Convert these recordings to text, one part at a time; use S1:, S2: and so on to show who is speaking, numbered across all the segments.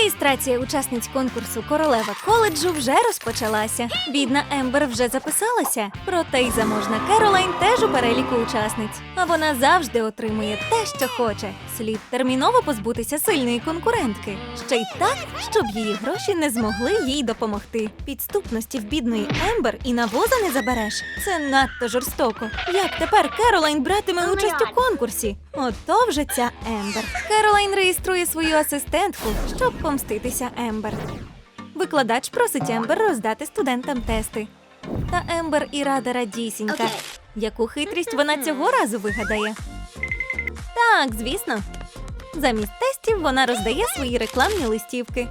S1: Реєстрація учасниць конкурсу Королева коледжу вже розпочалася. Бідна Ембер вже записалася. Проте й заможна Керолайн теж у переліку учасниць. А вона завжди отримує те, що хоче. Слід терміново позбутися сильної конкурентки. Ще й так, щоб її гроші не змогли їй допомогти. Підступності в бідної Ембер і на воза не забереш. Це надто жорстоко. Як тепер Керолайн братиме участь у конкурсі? Ото вже ця Ембер. Керолайн реєструє свою асистентку, щоб помститися Ембер. Викладач просить Ембер роздати студентам тести. Та Ембер і рада радісінька. Яку хитрість вона цього разу вигадає? Так, звісно. Замість тестів вона роздає свої рекламні листівки.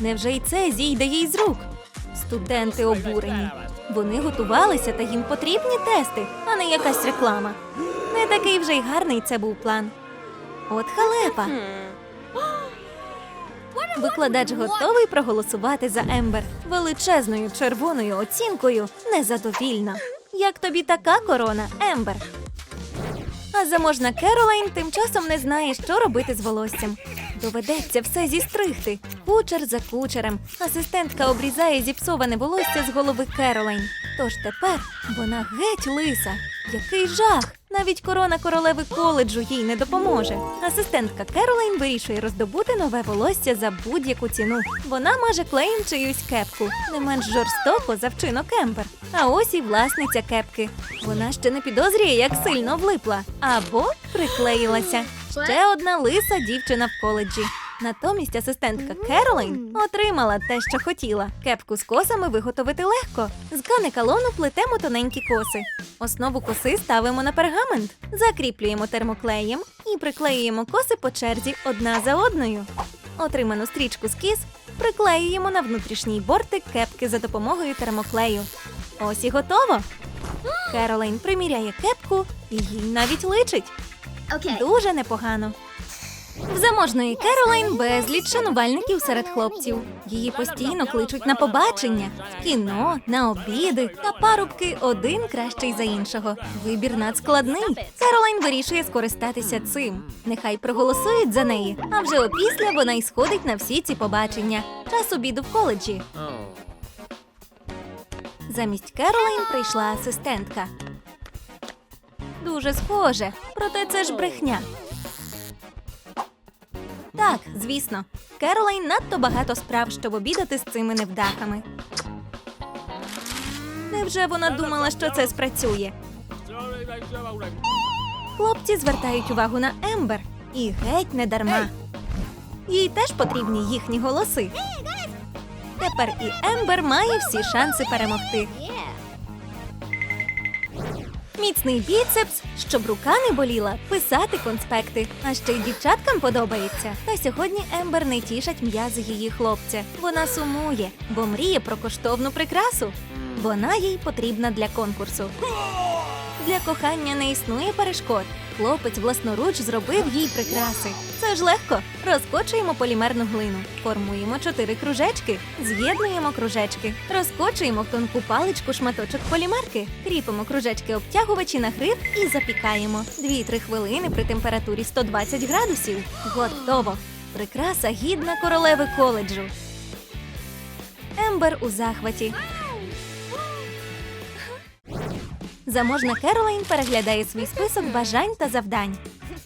S1: Невже й це зійде їй з рук? Студенти обурені. Вони готувалися, та їм потрібні тести, а не якась реклама. Не такий вже й гарний це був план. От халепа. Викладач готовий проголосувати за Ембер величезною червоною оцінкою незадовільно. Як тобі така корона, Ембер? А заможна Керолайн тим часом не знає, що робити з волоссям. Доведеться все зістригти. Кучер за кучерем. Асистентка обрізає зіпсоване волосся з голови Керолайн. Тож тепер вона геть лиса. Який жах! Навіть корона королеви коледжу їй не допоможе. Асистентка Керолайн вирішує роздобути нове волосся за будь-яку ціну. Вона маже клеєм чиюсь кепку, не менш жорстоко за вчинок Ембер. А ось і власниця кепки. Вона ще не підозрює, як сильно влипла або приклеїлася. Ще одна лиса дівчина в коледжі. Натомість асистентка Керолайн отримала те, що хотіла. Кепку з косами виготовити легко. З канекалону плетемо тоненькі коси. Основу коси ставимо на пергамент, закріплюємо термоклеєм і приклеюємо коси по черзі одна за одною. Отриману стрічку з кіс приклеюємо на внутрішній бортик кепки за допомогою термоклею. Ось і готово. Керолайн приміряє кепку і їй навіть личить. Дуже непогано. В заможної Керолайн безліч шанувальників серед хлопців. Її постійно кличуть на побачення, в кіно, на обіди та парубки один кращий за іншого. Вибір надскладний. Керолайн вирішує скористатися цим. Нехай проголосують за неї, а вже опісля вона й сходить на всі ці побачення. Час обіду в коледжі. Замість Керолайн прийшла асистентка. Дуже схоже, проте це ж брехня. Так, звісно, Керолайн надто багато справ, щоб обідати з цими невдахами. Невже вона думала, що це спрацює? Хлопці звертають увагу на Ембер і геть не дарма. Їй теж потрібні їхні голоси. Тепер і Ембер має всі шанси перемогти. Міцний біцепс, щоб рука не боліла, писати конспекти. А ще й дівчаткам подобається. Та сьогодні Ембер не тішать м'язи її хлопця. Вона сумує, бо мріє про коштовну прикрасу. Вона їй потрібна для конкурсу. Для кохання не існує перешкод. Хлопець власноруч зробив їй прикраси. Це ж легко. Розкочуємо полімерну глину, формуємо чотири кружечки, з'єднуємо кружечки, розкочуємо в тонку паличку шматочок полімерки, кріпимо кружечки обтягувачі на гриб і запікаємо. 2-3 хвилини при температурі 120 градусів. Готово! Прикраса гідна королеви коледжу. Ембер у захваті. Заможна Керолайн переглядає свій список бажань та завдань.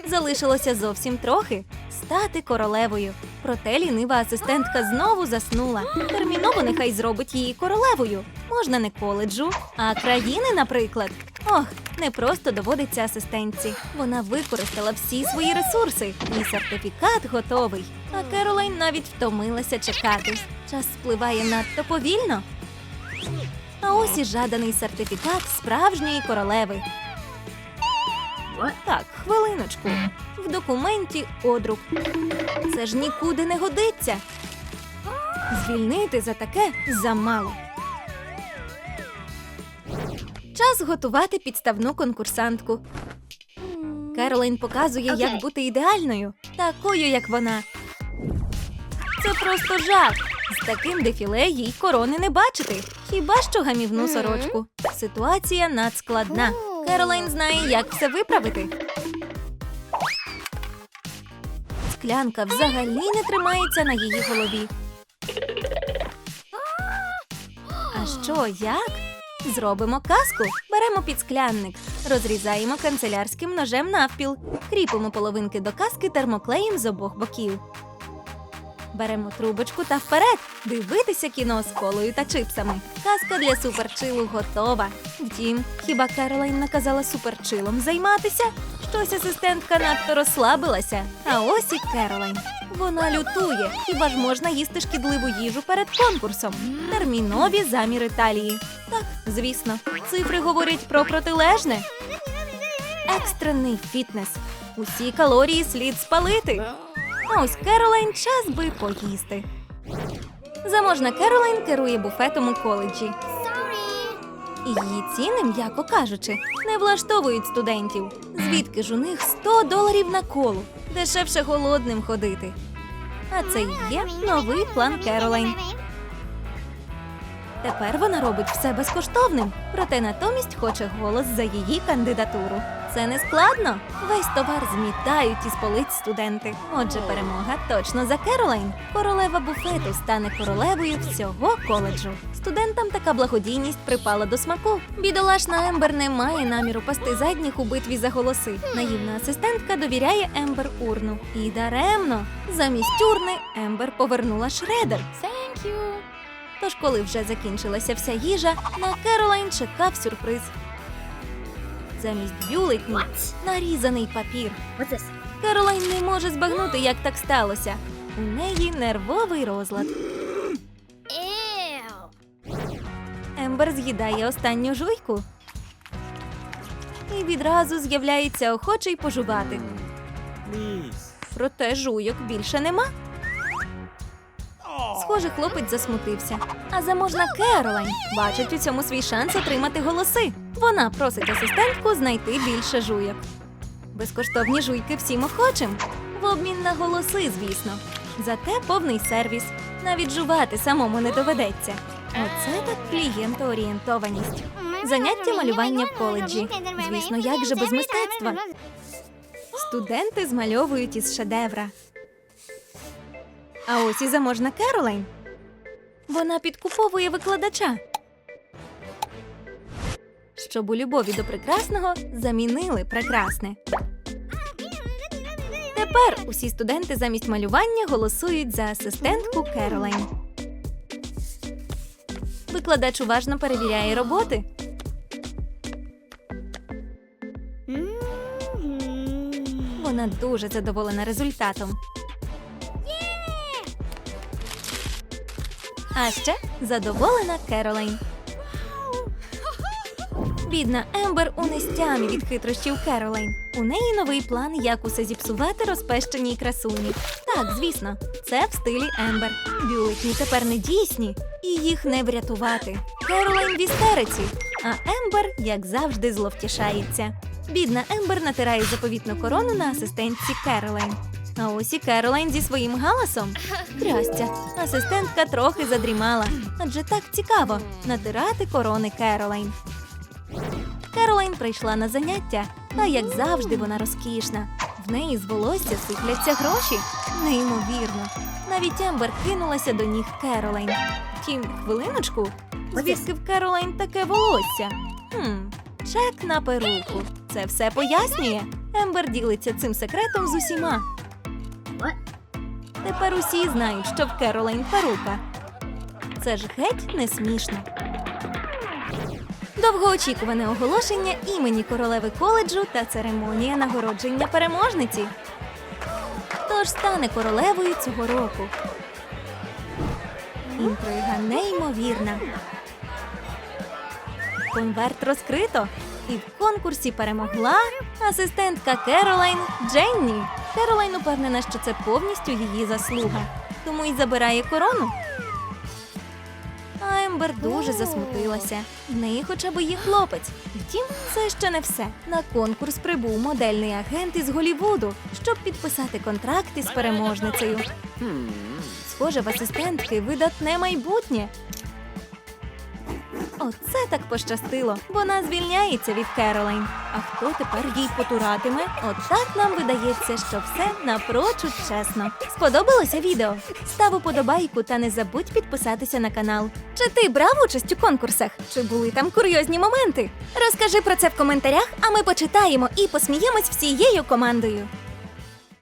S1: Залишилося зовсім трохи стати королевою. Проте лінива асистентка знову заснула. Терміново нехай зробить її королевою. Можна не коледжу, а країни, наприклад. Ох, не просто доводиться асистентці. Вона використала всі свої ресурси, і сертифікат готовий. А Керолайн навіть втомилася чекати. Час спливає надто повільно. А ось і жаданий сертифікат справжньої королеви. Так, хвилиночку. В документі одрук. Це ж нікуди не годиться. Звільнити за таке замало. Час готувати підставну конкурсантку. Керолайн показує, як бути ідеальною, такою, як вона. Це просто жах. З таким дефіле їй корони не бачити. Хіба що гамівну сорочку. Ситуація надскладна. Керолайн знає, як все виправити. склянка взагалі не тримається на її голові. А що, як? Зробимо казку. Беремо підсклянник, розрізаємо канцелярським ножем навпіл, кріпимо половинки до каски термоклеєм з обох боків. Беремо трубочку та вперед дивитися кіно з колою та чипсами. Казка для суперчилу готова. Втім, хіба Керолайн наказала суперчилом займатися? Щось асистентка надто розслабилася. А ось і Керолайн. Вона лютує. Хіба ж можна їсти шкідливу їжу перед конкурсом? Термінові заміри талії. Так, звісно, цифри говорять про протилежне. Екстрений фітнес. Усі калорії слід спалити. А ось Керолайн час би поїсти. Заможна Керолайн керує буфетом у коледжі. І її ціни, м'яко кажучи, не влаштовують студентів. Звідки ж у них 100 доларів на колу? Дешевше голодним ходити. А це і є новий план Керолайн. Тепер вона робить все безкоштовним, проте натомість хоче голос за її кандидатуру. Це не складно. Весь товар змітають із полиць студенти. Отже, перемога точно за Керолайн. Королева буфету стане королевою всього коледжу. Студентам така благодійність припала до смаку. Бідолашна Ембер не має наміру пасти задніх у битві за голоси. Наївна асистентка довіряє Ембер урну. І даремно. Замість урни Ембер повернула шредер.
S2: Thank you.
S1: Тож, коли вже закінчилася вся їжа, на Керолайн чекав сюрприз. Замість бюлетні нарізаний папір. Керолайн не може збагнути, як так сталося. У неї нервовий розлад. Ембер з'їдає останню жуйку. І відразу з'являється охочий пожувати. Проте жуйок більше нема. Схоже, хлопець засмутився. А заможна Керолайн бачить у цьому свій шанс отримати голоси. Вона просить асистентку знайти більше жуйок. Безкоштовні жуйки всім охочим. В обмін на голоси, звісно. Зате повний сервіс. Навіть жувати самому не доведеться. Оце так клієнтоорієнтованість. Заняття малювання в коледжі. Звісно, як же без мистецтва? Студенти змальовують із шедевра. А ось і заможна Керолайн. Вона підкуповує викладача. Щоб у любові до прекрасного замінили прекрасне. Тепер усі студенти замість малювання голосують за асистентку Керолайн. Викладач уважно перевіряє роботи. Вона дуже задоволена результатом. А ще задоволена Керолайн. Бідна Ембер у нестямі від хитрощів Керолайн. У неї новий план, як усе зіпсувати розпещеній красуні. Так, звісно, це в стилі Ембер. Бюлетні тепер не дійсні, і їх не врятувати. Керолайн в істериці, а Ембер, як завжди, зловтішається. Бідна Ембер натирає заповітну корону на асистентці Керолайн. А ось і Керолайн зі своїм галасом. Трястя, асистентка трохи задрімала, адже так цікаво натирати корони Керолайн. Керолайн прийшла на заняття, а як завжди вона розкішна. В неї з волосся сипляться гроші. Неймовірно. Навіть Ембер кинулася до ніг Керолайн. Втім, хвилиночку, звідки в Керолайн таке волосся? Хм, чек на перуку. Це все пояснює. Ембер ділиться цим секретом з усіма. Тепер усі знають, що в Керолайн перука. Це ж геть не смішно. Довгоочікуване оголошення імені королеви коледжу та церемонія нагородження переможниці. Хто ж стане королевою цього року? Інтрига неймовірна. Конверт розкрито, і в конкурсі перемогла асистентка Керолайн Дженні. Керолайн упевнена, що це повністю її заслуга, тому й забирає корону. А Ембер дуже засмутилася. В неї хоча б є хлопець. Втім, це ще не все. На конкурс прибув модельний агент із Голівуду, щоб підписати контракт із переможницею. Схоже, в асистентки видатне майбутнє. Оце так пощастило. Вона звільняється від Керолайн. А хто тепер їй потуратиме? Отак нам видається, що все напрочуд чесно. Сподобалося відео? Став уподобайку та не забудь підписатися на канал. Чи ти брав участь у конкурсах? Чи були там курйозні моменти? Розкажи про це в коментарях, а ми почитаємо і посміємось всією командою.